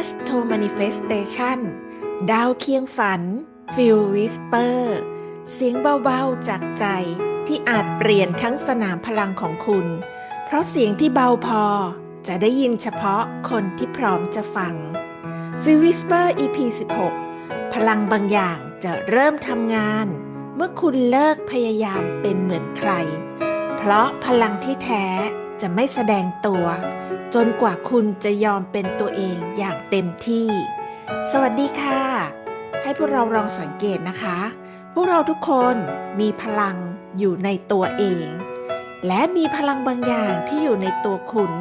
Astro Manifestation ดาวเคียงฝัน Feel Whisper เสียงเบาๆจากใจที่อาจเปลี่ยนทั้งสนามพลังของคุณ เพราะเสียงที่เบาพอจะได้ยินเฉพาะคนที่พร้อมจะฟัง Feel Whisper EP 16 พลังบางอย่างจะเริ่มทำงาน เมื่อคุณเลิกพยายามเป็นเหมือนใคร เพราะพลังที่แท้ จะไม่แสดงตัว จนกว่าคุณจะยอมเป็นตัวเองอย่างเต็มที่ สวัสดีค่ะ ให้พวกเราลองสังเกตนะคะ พวกเราทุกคนมีพลังอยู่ในตัวเอง และมีพลังบางอย่างที่อยู่ในตัวคุณ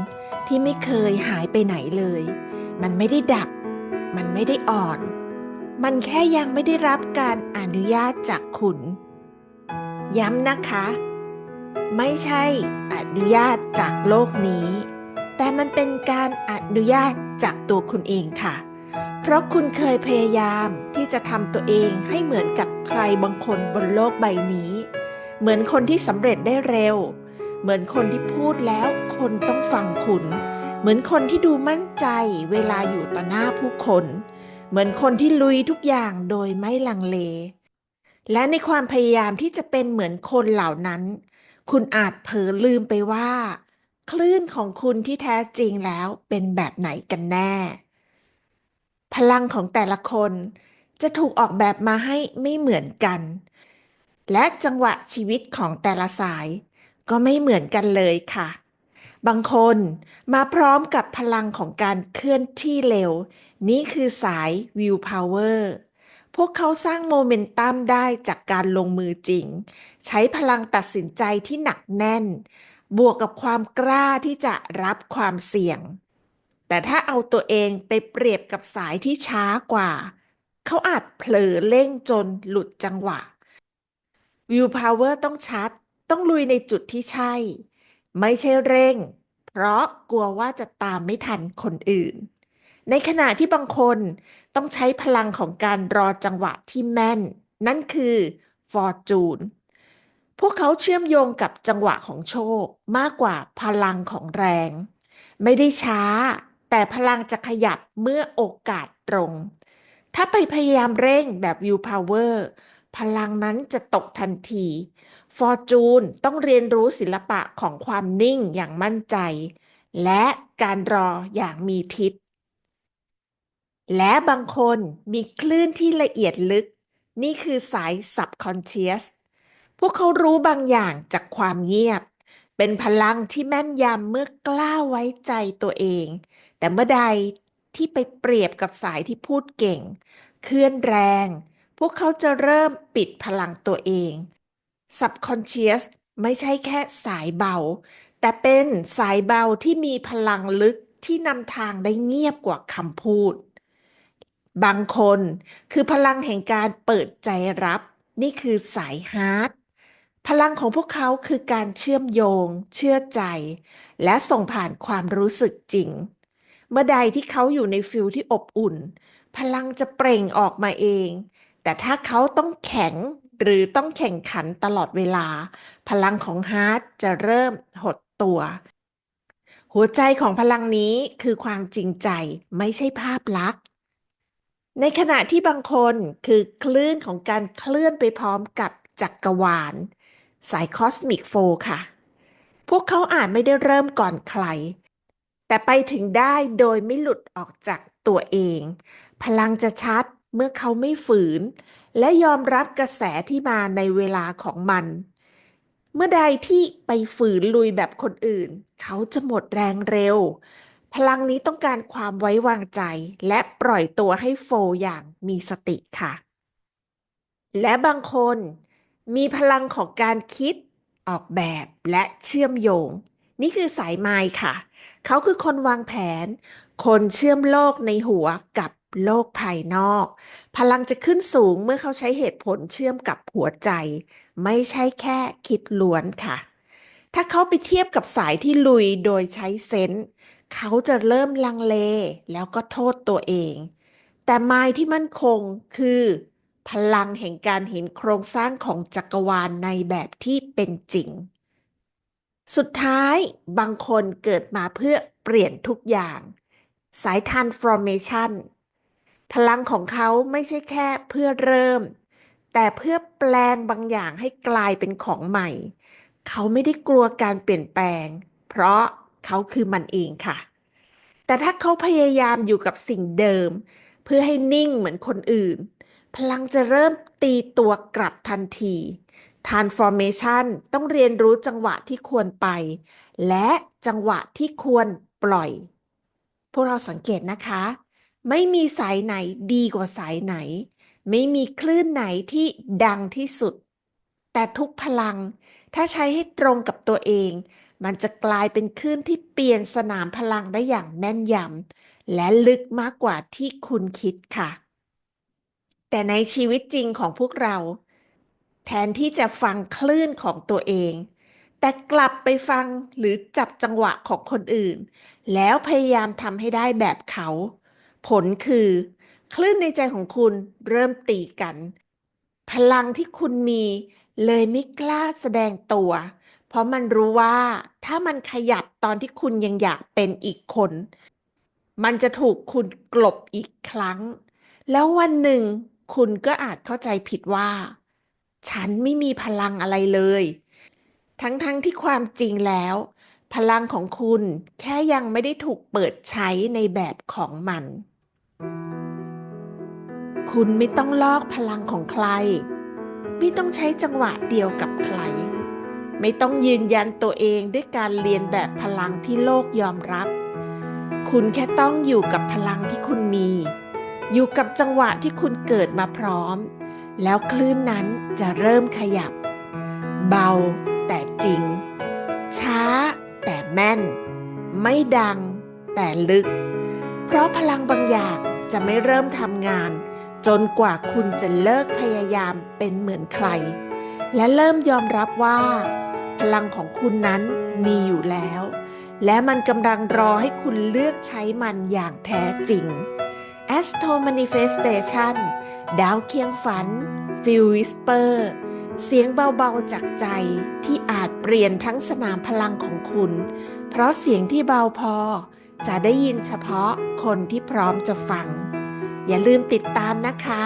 ที่ไม่เคยหายไปไหนเลย มันไม่ได้ดับ มันไม่ได้อ่อน มันแค่ยังไม่ได้รับการอนุญาตจากคุณ ย้ำนะคะ ไม่ใช่อนุญาตจากโลกนี้ แต่มันเป็นการอนุญาตจากตัวคุณเองค่ะ เพราะคุณเคยพยายามที่จะทำตัวเองให้เหมือนกับใครบางคนบนโลกใบนี้ เหมือนคนที่สำเร็จได้เร็ว เหมือนคนที่พูดแล้วคนต้องฟังคุณ เหมือนคนที่ดูมั่นใจเวลาอยู่ต่อหน้าผู้คน เหมือนคนที่ลุยทุกอย่างโดยไม่ลังเล และในความพยายามที่จะเป็นเหมือนคนเหล่านั้น คุณอาจเผลอลืมไปว่า คลื่นของคุณที่แท้จริงแล้วเป็นแบบไหนกันแน่ พลังของแต่ละคนจะถูกออกแบบมาให้ไม่เหมือนกัน และจังหวะชีวิตของแต่ละสาย ก็ไม่เหมือนกันเลยค่ะ บางคนมาพร้อมกับพลังของการเคลื่อนที่เร็ว นี่คือสาย Will Power พ วกเขาสร้างโมเมนตัมได้จากการลงมือจริง ใช้พลังตัดสินใจที่หนักแน่น บวกกับความกล้าที่จะรับความเสี่ยง แต่ถ้าเอาตัวเองไปเปรียบกับสายที่ช้ากว่า เขาอาจเผลอเร่งจนหลุดจังหวะวิวพาวเวอร์ต้องชัด ต้องลุยในจุดที่ใช่ ไม่ใช่เร่ง เพราะกลัวว่าจะตามไม่ทันคนอื่น ในขณะที่บางคนต้องใช้พลังของการรอจังหวะที่แม่น นั่นคือฟอร์จูนพวกเขาเชื่อมโยงกับจังหวะของโชคมากกว่าพลังของแรง ไม่ได้ช้า แต่พลังจะขยับเมื่อโอกาสตรง ถ้าไปพยายามเร่งแบบวิวพาวเวอร์พลังนั้นจะตกทันที ฟอร์จูนต้องเรียนรู้ศิลปะของความนิ่งอย่างมั่นใจ และการรออย่างมีทิศ และบางคนมีคลื่นที่ละเอียดลึก นี่คือสาย subconscious พวกเขารู้บางอย่างจากความเงียบ เป็นพลังที่แม่นยำเมื่อกล้าไว้ใจตัวเอง แต่เมื่อใดที่ไปเปรียบกับสายที่พูดเก่ง เคลื่อนแรง พวกเขาจะเริ่มปิดพลังตัวเอง subconscious ไม่ใช่แค่สายเบา แต่เป็นสายเบาที่มีพลังลึกที่นำทางได้เงียบกว่าคำพูด บางคนคือพลังแห่งการเปิดใจรับ นี่คือสายฮาร์ดพลังของพวกเขาคือการเชื่อมโยง เชื่อใจ และส่งผ่านความรู้สึกจริง เมื่อใดที่เขาอยู่ในฟิลที่อบอุ่น พลังจะเปล่งออกมาเอง แต่ถ้าเขาต้องแข็งหรือต้องแข่งขันตลอดเวลา พลังของฮาร์ดจะเริ่มหดตัว หัวใจของพลังนี้คือความจริงใจไม่ใช่ภาพลักษณ์ ในขณะที่บางคนคือคลื่นของการเคลื่อนไปพร้อมกับจักรวาล สายคอสมิกโฟค่ะ พวกเขาอาจไม่ได้เริ่มก่อนใคร แต่ไปถึงได้โดยไม่หลุดออกจากตัวเอง พลังจะชัดเมื่อเขาไม่ฝืน และยอมรับกระแสที่มาในเวลาของมัน เมื่อใดที่ไปฝืนลุยแบบคนอื่น เขาจะหมดแรงเร็ว พลังนี้ต้องการความไว้วางใจ และปล่อยตัวให้โฟอย่างมีสติค่ะ และบางคนมีพลังของการคิดออกแบบและเชื่อมโยง นี่คือสายไม้ค่ะ เขาคือคนวางแผน คนเชื่อมโลกในหัวกับโลกภายนอก พลังจะขึ้นสูงเมื่อเขาใช้เหตุผลเชื่อมกับหัวใจ ไม่ใช่แค่คิดล้วนค่ะ ถ้าเขาไปเทียบกับสายที่ลุยโดยใช้เซนส์ เขาจะเริ่มลังเลแล้วก็โทษตัวเอง แต่ไม้ที่มั่นคงคือ พลังแห่งการเห็นโครงสร้างของจักรวาลในแบบที่เป็นจริง สุดท้ายบางคนเกิดมาเพื่อเปลี่ยนทุกอย่าง สาย transformation พลังของเขาไม่ใช่แค่เพื่อเริ่ม แต่เพื่อแปลงบางอย่างให้กลายเป็นของใหม่ เขาไม่ได้กลัวการเปลี่ยนแปลง เพราะ เขาคือมันเองค่ะ แต่ถ้าเขาพยายามอยู่กับสิ่งเดิม เพื่อให้นิ่งเหมือนคนอื่น พลังจะเริ่มตีตัวกลับทันที transformation ต้องเรียนรู้จังหวะที่ควรไป และจังหวะที่ควรปล่อย พวกเราสังเกตนะคะ ไม่มีสายไหนดีกว่าสายไหน ไม่มีคลื่นไหนที่ดังที่สุด แต่ทุกพลังถ้าใช้ให้ตรงกับตัวเอง มันจะกลายเป็นคลื่นที่เปลี่ยนสนามพลังได้อย่างแม่นยำและลึกมากกว่าที่คุณคิดค่ะ แต่ในชีวิตจริงของพวกเรา แทนที่จะฟังคลื่นของตัวเอง แต่กลับไปฟังหรือจับจังหวะของคนอื่น แล้วพยายามทำให้ได้แบบเขา ผลคือ คลื่นในใจของคุณเริ่มตีกัน พลังที่คุณมีเลยไม่กล้าแสดงตัว เพราะมันรู้ว่าถ้ามันขยับตอนที่คุณยังอยากเป็นอีกคน มันจะถูกคุณกลบอีกครั้ง แล้ววันหนึ่งคุณก็อาจเข้าใจผิดว่า ฉันไม่มีพลังอะไรเลย ทั้งๆทที่ความจริงแล้ว พลังของคุณแค่ยังไม่ได้ถูกเปิดใช้ในแบบของมัน คุณไม่ต้องลอกพลังของใคร ไม่ต้องใช้จังหวะเดียวกับใคร ไม่ต้องยืนยันตัวเองด้วยการเรียนแบบพลังที่โลกยอมรับ คุณแค่ต้องอยู่กับพลังที่คุณมี อยู่กับจังหวะที่คุณเกิดมาพร้อม แล้วคลื่นนั้นจะเริ่มขยับ เบาแต่จริง ช้าแต่แม่น ไม่ดังแต่ลึก เพราะพลังบางอย่างจะไม่เริ่มทำงาน จนกว่าคุณจะเลิกพยายามเป็นเหมือนใคร และเริ่มยอมรับว่า พลังของคุณนั้นมีอยู่แล้ว และมันกำลังรอให้คุณเลือกใช้มันอย่างแท้จริง Astro Manifestation ดาวเคียงฝัน Feel Whisper เสียงเบาๆจากใจที่อาจเปลี่ยนทั้งสนามพลังของคุณ เพราะเสียงที่เบาพอ จะได้ยินเฉพาะคนที่พร้อมจะฟัง อย่าลืมติดตามนะคะ